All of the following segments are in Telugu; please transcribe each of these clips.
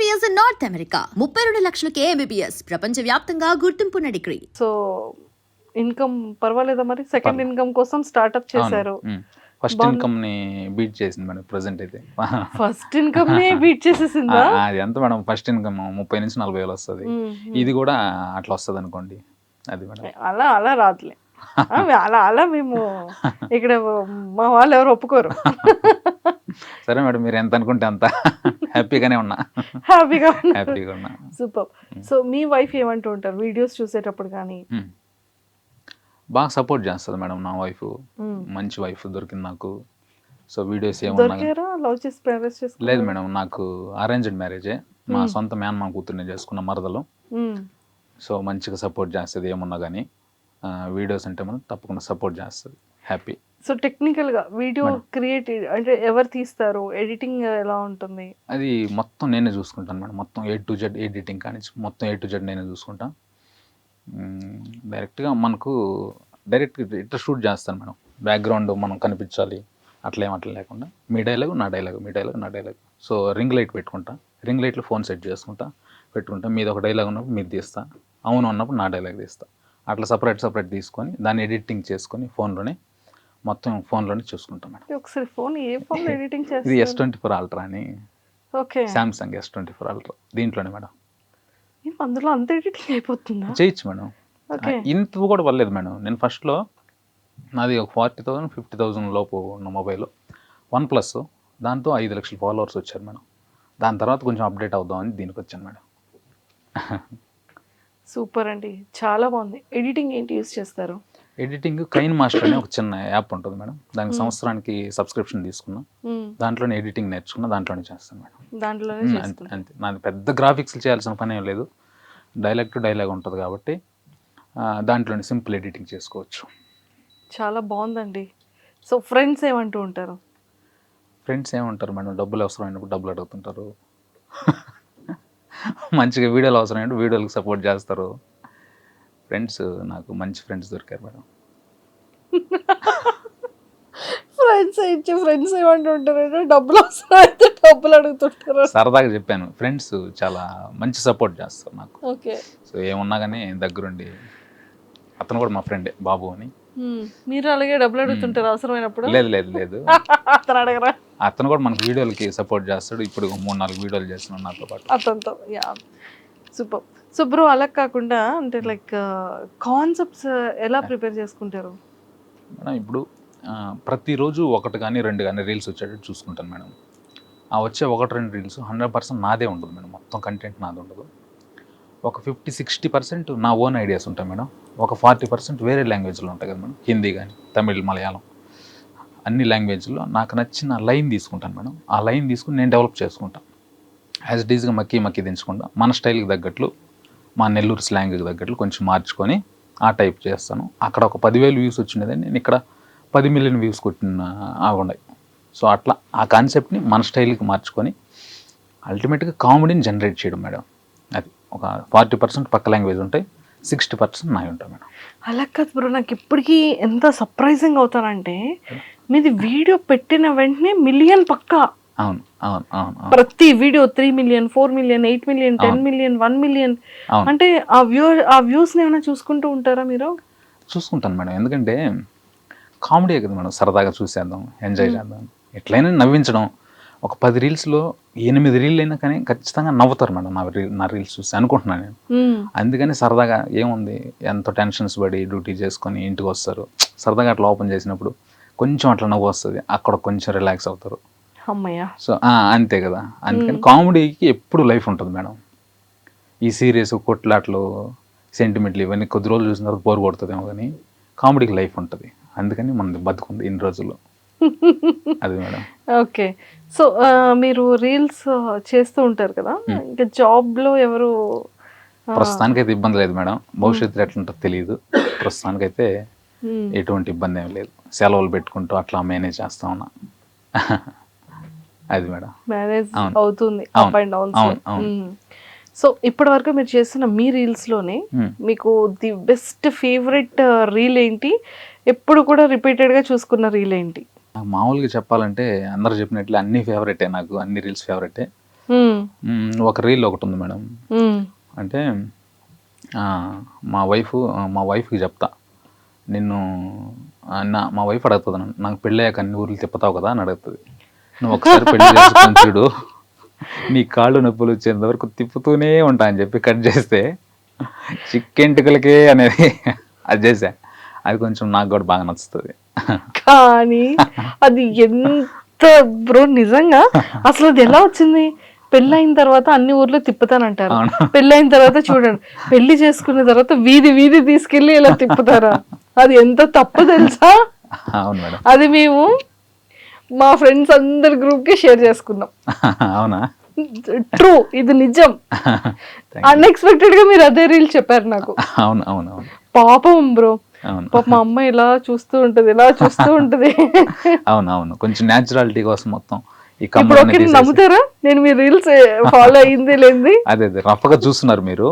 ఎంబీబీఎస్ ఇన్ నార్త్ అమెరికా ముప్పై రెండు లక్షలకే ఎంబీబీఎస్ ప్రపంచ వ్యాప్తంగా గుర్తింపున్న డిగ్రీ. సో ఇన్కమ్ పర్వాలేదా మరి? సెకండ్ ఇన్కమ్ కోసం స్టార్ట్అప్ చేశారు. ఫస్ట్. ఇన్కమ్ని బీట్ చేసింది మేడం ప్రెసెంట్ అయితే. ఫస్ట్ ఇన్కమ్ నే బీట్ చేసేసిందా? అది ఎంత మేడం ఫస్ట్ ఇన్కమ్ ముప్పై నుంచి నలభై వేలు వస్తుంది. ఇది కూడా అట్లా వస్తుంది అనుకోండి. అది మేడం. అలా అలా రాదులే. అలా అలా మేము ఇక్కడ మా వాళ్ళు ఎవరు ఒప్పుకోరు. సరే మేడం మీరు ఎంత అనుకుంటే అంత. హ్యాపీగానే ఉన్నా. హ్యాపీగా హ్యాపీగా ఉన్నా. సూపర్ సో మీ వైఫ్ ఏమంటూ ఉంటారు? వీడియోస్ చూసేటప్పుడు కానీ? మ్మ్. బాగా సపోర్ట్ చేస్తుంది మేడం నా వైఫ్ మ్మ్. మంచి వైఫ్ దొరికింది నాకు. సో వీడియోస్ ఏమన్నా దొరికారా? లవ్ చేసి ప్రైవేట్ చేసుకున్నారా? లేదు మేడం నాకు అరేంజ్డ్ మ్యారేజే మా. సొంత మేనమా కూతుర్ని చేసుకున్న మరదలు. సో మంచిగా సపోర్ట్ చేస్తుంది ఏమున్నా కానీ. వీడియోస్ అంటే మనం తప్పకుండా సపోర్ట్ చేస్తుంది. హ్యాపీ సో టెక్నికల్గా వీడియో. క్రియేట్ అంటే ఎవరు తీస్తారు? ఎడిటింగ్ ఎలా ఉంటుంది? అది మొత్తం నేనే చూసుకుంటాను మేడం మొత్తం ఏ టు జెడ్ ఎడిటింగ్ కానీ మొత్తం ఏ టు జెడ్ నేనే చూసుకుంటా. డైరెక్ట్గా మనకు డైరెక్ట్ ఇట్లా షూట్ చేస్తాను మేడం బ్యాక్గ్రౌండ్ మనం కనిపించాలి. అట్లా ఏం అట్లా లేకుండా. మీ డైలాగ్ నా డైలాగ్ మీ డైలాగ్ నా డైలాగ్ సో రింగ్ లైట్ పెట్టుకుంటా. రింగ్ లైట్లో ఫోన్ సెట్ చేసుకుంటా. పెట్టుకుంటా. మీది ఒక డైలాగ్ ఉన్నప్పుడు మీరు తీస్తా. అవును ఉన్నప్పుడు నా డైలాగ్ తీస్తా. అట్లా సపరేట్ సపరేట్ తీసుకొని దాన్ని ఎడిటింగ్ చేసుకొని ఫోన్లోనే మొత్తం ఫోన్లోనే చూసుకుంటాం మేడం. ఒకసారి ఫోన్ ఏ ఫోన్ ఎడిటింగ్ ఇది ఎస్ చేస్తారు? ట్వంటీ ఫోర్ అల్ట్రా అని. Okay. Samsung S twenty four ultra దీంట్లోనే మేడం. అందులో అంత ఎడిటింగ్ అయిపోతుందా? చేయొచ్చు మేడం. ఓకే. ఇంత కూడా పర్లేదు మేడం. నేను ఫస్ట్లో నాది ఒక ఫార్టీ థౌసండ్ ఫిఫ్టీ థౌసండ్ లోపు ఉన్న మొబైల్. వన్ ప్లస్ దాంతో ఐదు లక్షల ఫాలోవర్స్ వచ్చారు మేడం. దాని తర్వాత కొంచెం అప్డేట్ అవుదామని దీనికి వచ్చాను మేడం. సూపర్ అండి. చాలా బాగుంది. ఎడిటింగ్ ఏంటి యూస్ చేస్తారు? ఎడిటింగ్ కైన్ మాస్టర్ అనే ఒక చిన్న యాప్ ఉంటుంది మేడం. దానికి. సంవత్సరానికి సబ్స్క్రిప్షన్ తీసుకున్నా. దాంట్లోనే ఎడిటింగ్ నేర్చుకున్నా దాంట్లోనే చేస్తాను మేడం. దాంట్లోనే అంతే అంతే. నాది పెద్ద గ్రాఫిక్స్ చేయాల్సిన పని ఏం లేదు. డైలాగ్ టు డైలాగ్ ఉంటుంది కాబట్టి దాంట్లోనే సింపుల్ ఎడిటింగ్ చేసుకోవచ్చు. చాలా బాగుందండి. సో ఫ్రెండ్స్ ఏమంటూ ఉంటారు? ఫ్రెండ్స్ ఏమంటారు మేడం? డబ్బులు అవసరమైనప్పుడు డబ్బులు అడుగుతుంటారు. మంచిగా వీడియోలు అవసరమైనప్పుడు వీడియోలకు సపోర్ట్ చేస్తారు. ఫ్రెండ్స్ నాకు మంచి ఫ్రెండ్స్ దొరికారు మేడం. ఫ్రెండ్స్ ఇచ్చే ఫ్రెండ్స్ ఏమంటూ ఉంటారు డబ్బులు అయితే డబ్బులు అడుగుతుంటారు. సరదాగా చెప్పాను. ఫ్రెండ్స్ చాలా మంచి సపోర్ట్ చేస్తారు నాకు. ఓకే. సో ఏమున్నా కానీ దగ్గరుండి అతను కూడా మా ఫ్రెండే బాబు అని. మీరు అలాగే డబ్బులు అడుగుతుంటారు అవసరమైనప్పుడు? లేదు లేదు లేదు. అతను అడగరా? అతను కూడా మనకి వీడియోలకి సపోర్ట్ చేస్తాడు. ఇప్పుడు మూడు నాలుగు వీడియోలు చేస్తున్నాడు నాతో పాటు. అతనితో యా. సూపర్. సో బ్రో అలా కాకుండా అంటే లైక్ కాన్సెప్ట్స్ ఎలా ప్రిపేర్ చేసుకుంటారు? మేడం ఇప్పుడు ప్రతిరోజు ఒకటి కానీ రెండు కానీ రీల్స్ వచ్చేటట్టు చూసుకుంటాను మేడం. ఆ వచ్చే ఒకటి రెండు రీల్స్ హండ్రెడ్ పర్సెంట్ నాదే ఉండదు మేడం. మొత్తం కంటెంట్ నాది ఉండదు. ఒక ఫిఫ్టీ సిక్స్టీ పర్సెంట్ నా ఓన్ ఐడియాస్ ఉంటాయి మేడం. ఒక ఫార్టీ పర్సెంట్ వేరే లాంగ్వేజ్లో ఉంటాయి కదా మేడం. హిందీ కానీ తమిళ్ మలయాళం. అన్ని లాంగ్వేజ్లో నాకు నచ్చిన లైన్ తీసుకుంటాను మేడం. ఆ లైన్ తీసుకుని నేను డెవలప్ చేసుకుంటాను. యాజ్ ఇట్ ఈజ్గా మక్కి మక్కి దించకుండా మన స్టైల్కి తగ్గట్లు మా నెల్లూరు స్లాంగ్కి తగ్గట్లు కొంచెం మార్చుకొని ఆ టైప్ చేస్తాను. అక్కడ ఒక పదివేలు వ్యూస్ వచ్చినది నేను ఇక్కడ పది మిలియన్ వ్యూస్ కొట్టిన ఉన్నాయి సో అట్లా ఆ కాన్సెప్ట్ని మన స్టైల్కి మార్చుకొని అల్టిమేట్గా కామెడీని జనరేట్ చేయడం మేడం. అది ఒక ఫార్టీ పర్సెంట్ పక్క లాంగ్వేజ్ ఉంటాయి సిక్స్టీ పర్సెంట్ నాయి ఉంటాయి మేడం. అలా కాదు బ్రో నాకు ఇప్పటికీ ఎంత సర్ప్రైజింగ్ అవుతానంటే మీది వీడియో పెట్టిన వెంటనే మిలియన్ పక్కా. అవును అవును అవును ప్రతి video three million four million eight million ten. Million one million. అంటే ఆ వ్యూ ఆ వ్యూస్ ఏమైనా చూసుకుంటూ ఉంటారా మీరు? చూసుకుంటాను మేడం. ఎందుకంటే కామెడీ కదా మేడం సరదాగా చూసేద్దాం ఎంజాయ్ చేద్దాం. ఎట్లయినా నవ్వించడం. ఒక పది రీల్స్లో ఎనిమిది రీల్ అయినా కానీ ఖచ్చితంగా నవ్వుతారు మేడం నా రీల్ నా రీల్స్ చూసి అనుకుంటున్నాను నేను. అందుకని సరదాగా ఏముంది ఎంతో టెన్షన్స్ పడి డ్యూటీ చేసుకొని ఇంటికి వస్తారు. సరదాగా అట్లా ఓపెన్ చేసినప్పుడు కొంచెం అట్లా నవ్వు వస్తుంది అక్కడ కొంచెం రిలాక్స్ అవుతారు. అమ్మయ్య. సో ఆ, అంతే కదా. అందుకని కామెడీకి ఎప్పుడు లైఫ్ ఉంటుంది మేడం. ఈ సీరియస్ కొట్లాట్లు సెంటిమెంట్లు ఇవన్నీ కొద్ది రోజులు చూసిన తర్వాత బోర్ కొడుతుందేమో కానీ కామెడీకి లైఫ్ ఉంటుంది. అందుకని మనది బతుకుంది ఇన్ని రోజుల్లో. అది మేడం. ఓకే. సో మీరు రీల్స్ చేస్తూ ఉంటారు కదా. ఇంకా జాబ్లో ఎవరు ప్రస్తుతానికైతే ఇబ్బంది లేదు మేడం. భవిష్యత్తులో ఎట్లుంటుందో తెలియదు ప్రస్తుతానికైతే hmm. ఎటువంటి ఇబ్బంది ఏం లేదు. సెలవులు పెట్టుకుంటూ అట్లా మేనేజ్ చేస్తా ఉన్నా. అది మేడం. అవును. అవుతుంది. అవును, అవును. సో ఇప్పటి వరకు మీరు చేస్తున్న మీ రీల్స్లోనే Hmm. మీకు ది బెస్ట్ ఫేవరెట్ రీల్ ఏంటి? ఎప్పుడు కూడా రిపీటెడ్గా చూసుకున్న రీల్ ఏంటి? నాకు మామూలుగా చెప్పాలంటే అందరు చెప్పినట్లు అన్ని ఫేవరెటే నాకు అన్ని రీల్స్ ఫేవరెటే. మ్, ఒక రీల్ ఒకటి ఉంది మేడం. ఉమ్, అంటే మా వైఫ్ మా వైఫ్కి చెప్తా. నిన్ను నా మా వైఫ్ అడుగుతుంది నాకు పెళ్ళయ్యాక అన్ని ఊర్లు తిప్పుతావు కదా అని అడుగుతుంది. నువ్వు ఒకసారి పెళ్ళి చేసుకొని చూడు. నీ కాళ్ళు నొప్పులు వచ్చేంత వరకు తిప్పుతూనే ఉంటా అని చెప్పి కట్ చేస్తే చిక్కెంటుకలకే అనేది అది చేసా అది కొంచెం నాకు కూడా బాగా నచ్చుతుంది. కానీ అది ఎంత బ్రో నిజంగా? అసలు అది ఎలా వచ్చింది? పెళ్ళైన తర్వాత అన్ని ఊర్లో తిప్పుతానంటారు. పెళ్ళైన తర్వాత చూడండి. పెళ్ళి చేసుకున్న తర్వాత వీధి వీధి తీసుకెళ్ళి ఇలా తిప్పుతారా? అది ఎంత తప్పు తెలుసా? అది మేము మా ఫ్రెండ్స్ అందరి గ్రూప్కి షేర్ చేసుకున్నాం. అవునా? ట్రూ ఇది నిజం. అన్ఎక్స్పెక్టెడ్గా మీరు అదే రీల్ చెప్పారు నాకు. అవును అవును పాపం బ్రో అవును. పాప మా అమ్మ ఇలా చూస్తూ ఉంటది ఇలా చూస్తూ ఉంటది. అవును అవును. కొంచెం న్యాచురాలిటీ కోసం మొత్తం ఇప్పుడు ఓకే నమ్ముతారా? నేను మీ రీల్స్ ఫాలో అయ్యింది లేంది. అదే అదే. రఫ్గా చూస్తున్నారు మీరు.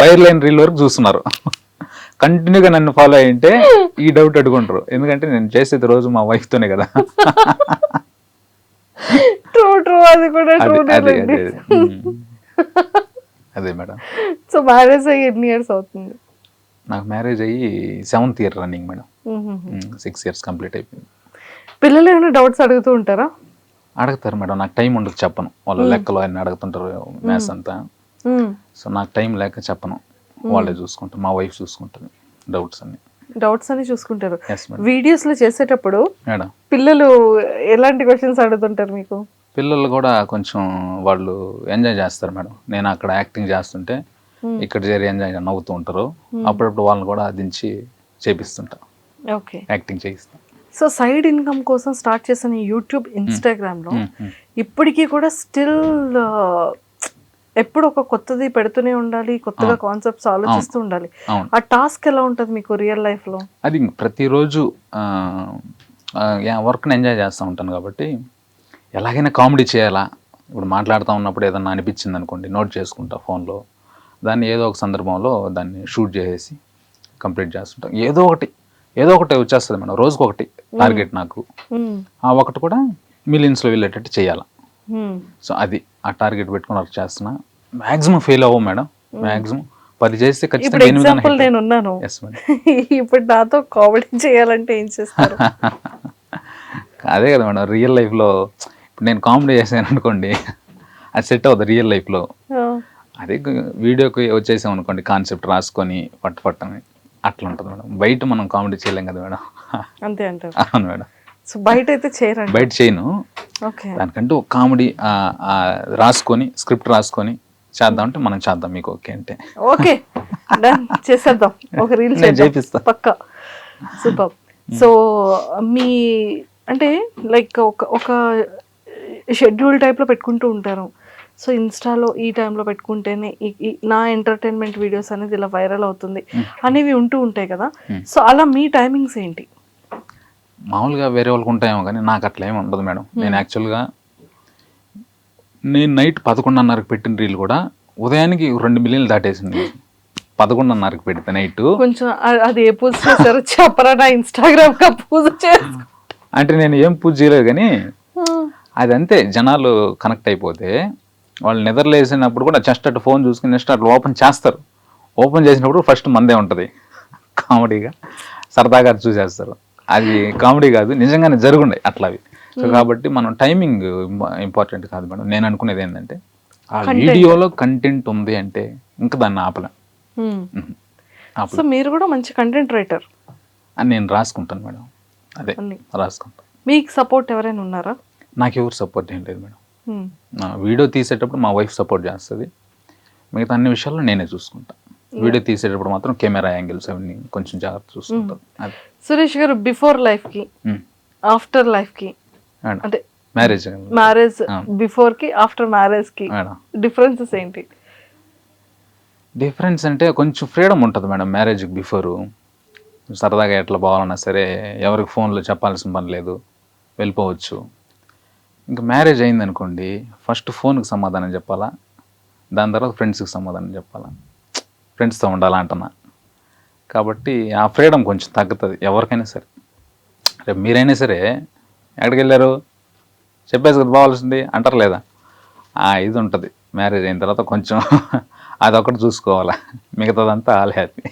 వైర్ లైన్ రీల్ వరకు చూస్తున్నారు. కంటిన్యూగా నన్ను ఫాలో అయ్యింటే ఈ డౌట్ అడుగుంటారు ఎందుకంటే నేను చేసేది రోజు మా wife తోనే కదా. ట్రూ ట్రూ అది కూడా ట్రూ అదే మేడం. సో మ్యారేజ్ అయ్యి ఎన్ని ఇయర్స్ అవుతుంది? నాకు మ్యారేజ్ అయ్యి seventh year running madam. Six years complete అయిపోయింది. పిల్లలు ఏమైనా డౌట్స్ అడుగుతూ ఉంటారా? అడుగుతారు మేడం. నాకు టైం ఉండదు చెప్పను. వాళ్ళ లెక్కలు అన్ని అడుగుతుంటారు మ్యాథ్స్ అంతా. సో నాకు టైం లేక చెప్పను. వాళ్ళే చూసుకుంటారు. మా వైఫ్ చూసుకుంటుంది డౌట్స్ అన్ని. డౌట్స్ అని చూసుకుంటారు. వీడియోస్లో చేసేటప్పుడు మేడం. పిల్లలు ఎలాంటి క్వశ్చన్స్ అడుగుతుంటారు మీకు? పిల్లలు కూడా కొంచెం వాళ్ళు ఎంజాయ్ చేస్తారు మేడం. నేను అక్కడ యాక్టింగ్ చేస్తుంటే ఇక్కడ చేరి ఎంజాయ్ నవ్వుతూ ఉంటారు. అప్పుడప్పుడు వాళ్ళని కూడా దించి చేపిస్తుంటా. ఓకే. యాక్టింగ్ చేయిస్తా. సో సైడ్ ఇన్కమ్ కోసం స్టార్ట్ చేసిన యూట్యూబ్ ఇన్స్టాగ్రామ్లో ఉమ్, ఉమ్. ఇప్పటికీ కూడా స్టిల్ ఎప్పుడు ఒక కొత్తది పెడుతూనే ఉండాలి కొత్తగా కాన్సెప్ట్స్ ఆలోచిస్తూ ఉండాలి. ఆ టాస్క్ ఎలా ఉంటుంది మీకు రియల్ లైఫ్లో? అది ప్రతిరోజు వర్క్ని ఎంజాయ్ చేస్తూ ఉంటాను కాబట్టి ఎలాగైనా కామెడీ చేయాలా? ఇప్పుడు మాట్లాడుతూ ఉన్నప్పుడు ఏదన్నా అనిపించింది అనుకోండి నోట్ చేసుకుంటా ఫోన్లో. దాన్ని ఏదో ఒక సందర్భంలో దాన్ని షూట్ చేసేసి కంప్లీట్ చేస్తుంటాం. ఏదో ఒకటి ఏదో ఒకటి వచ్చేస్తుంది మేడం. రోజుకి ఒకటి టార్గెట్ నాకు. ఆ ఒకటి కూడా మిలియన్స్లో వెళ్ళేటట్టు చేయాలి. సో అది ఆ టార్గెట్ పెట్టుకుని వర్క్ చేస్తున్నా. మ్యాక్సిమం ఫెయిల్ అవ్వం మేడం. మ్యాక్సిమం పది చేస్తే ఖచ్చితంగా ఎగ్జాంపుల్ నేను ఉన్నాను. ఇప్పుడు నాతో కామెడీ చేయాలంటే ఏం చేస్తారు? అదే కదా మేడం రియల్ లైఫ్లో ఇప్పుడు నేను కామెడీ చేశాను అనుకోండి అది సెట్ అవుతుంది రియల్ లైఫ్లో అదే వీడియోకి వచ్చేసాం అనుకోండి కాన్సెప్ట్ రాసుకొని పట్టు పట్టని అట్లా ఉంటుంది మేడం. బయట మనం కామెడీ చేయలేం కదా మేడం. అంతే అంటారు. అవును మేడం. సో బయట అయితే చేయరండి బయట చేయను. దానికంటూ ఒక కామెడీ రాసుకొని స్క్రిప్ట్ రాసుకొని చేద్దామంటే మనం చేద్దాం మీకు ఓకే అంటే. ఓకే. చేసేద్దాం. ఒక రీల్ నేను చేపిస్తా. పక్క. సూపర్. సో మీ అంటే లైక్ ఒక ఒక షెడ్యూల్ టైప్లో పెట్టుకుంటూ ఉంటారు. సో ఇన్స్టాలో ఈ టైంలో పెట్టుకుంటేనే నా ఎంటర్టైన్మెంట్ వీడియోస్ అనేది ఇలా వైరల్ అవుతుంది అనేవి ఉంటూ ఉంటాయి కదా. సో అలా మీ టైమింగ్స్ ఏంటి? మామూలుగా వేరే వాళ్ళకి ఉంటాయేమో కానీ నాకు అట్లా ఏమి ఉండదు మేడం. నేను యాక్చువల్గా నేను నైట్ పదకొండున్నరకు పెట్టిన రీల్ కూడా ఉదయానికి రెండు మిలియన్లు దాటేసింది. పదకొండున్నరకు పెడితే నైట్. కొంచెం అ- అది ఏ పూజ చేశారో చెప్పరా నా ఇన్స్టాగ్రామ్ పూజ అంటే నేను ఏం పూజ చేయలేదు కానీ అది అంతే జనాలు కనెక్ట్ అయిపోతే వాళ్ళు నిద్రలేసినప్పుడు కూడా జస్ట్ అటు ఫోన్ చూసుకుని నెక్స్ట్ అట్లా ఓపెన్ చేస్తారు. ఓపెన్ చేసినప్పుడు ఫస్ట్ మందే ఉంటుంది. కామెడీగా సరదాగా చూసేస్తారు. అది కామెడీ కాదు నిజంగానే జరుగుండే అట్లా అవి సో కాబట్టి మనం టైమింగ్ ఇంపార్టెంట్ కాదు మేడం. నేను అనుకునేది ఏంటంటే ఆ వీడియోలో కంటెంట్ ఉంది అంటే ఇంకా దాన్ని ఆపలే. Hmm. ఉహు. ఆపలే. సో మీరు కూడా మంచి కంటెంట్ రైటర్ అని నేను రాసుకుంటాను మేడం. అదే రాసుకుంటాను. మీకు సపోర్ట్ ఎవరైనా ఉన్నారా? నాకు ఎవరు సపోర్ట్ ఏం లేదు మేడం. Hmm. వీడియో తీసేటప్పుడు మా వైఫ్ సపోర్ట్ చేస్తుంది. మిగతా అన్ని విషయాల్లో నేనే చూసుకుంటా. వీడియో తీసేటప్పుడు మాత్రం కెమెరా యాంగిల్స్ అవన్నీ కొంచెం జాగ్రత్త చూసుకుంటాను అది. సురేష్ గారు బిఫోర్ లైఫ్కి ఆఫ్టర్ లైఫ్కి అంటే మ్యారేజ్. మ్యారేజ్. బిఫోర్కి ఆఫ్టర్ మ్యారేజ్కి డిఫరెన్సెస్ ఏంటి? డిఫరెన్స్ అంటే కొంచెం ఫ్రీడమ్ ఉంటుంది మేడం మ్యారేజ్కి బిఫోర్. సరదాగా ఎట్లా పోవాలన్నా సరే ఎవరికి ఫోన్లో చెప్పాల్సిన పని లేదు వెళ్ళిపోవచ్చు. ఇంకా మ్యారేజ్ అయింది అనుకోండి ఫస్ట్ ఫోన్కి సమాధానం చెప్పాలా? దాని తర్వాత ఫ్రెండ్స్కి సమాధానం చెప్పాలా? ఫ్రెండ్స్తో ఉండాలంటున్నా. కాబట్టి ఆ ఫ్రీడమ్ కొంచెం తగ్గుతుంది ఎవరికైనా సరే. రేపు మీరైనా సరే ఎక్కడికి వెళ్ళారు? చెప్పేసి కదా పోవాల్సింది అంటారు లేదా? ఆ ఇది ఉంటుంది మ్యారేజ్ అయిన తర్వాత కొంచెం అదొకటి చూసుకోవాలా మిగతాదంతా ఆల్ హ్యాపీ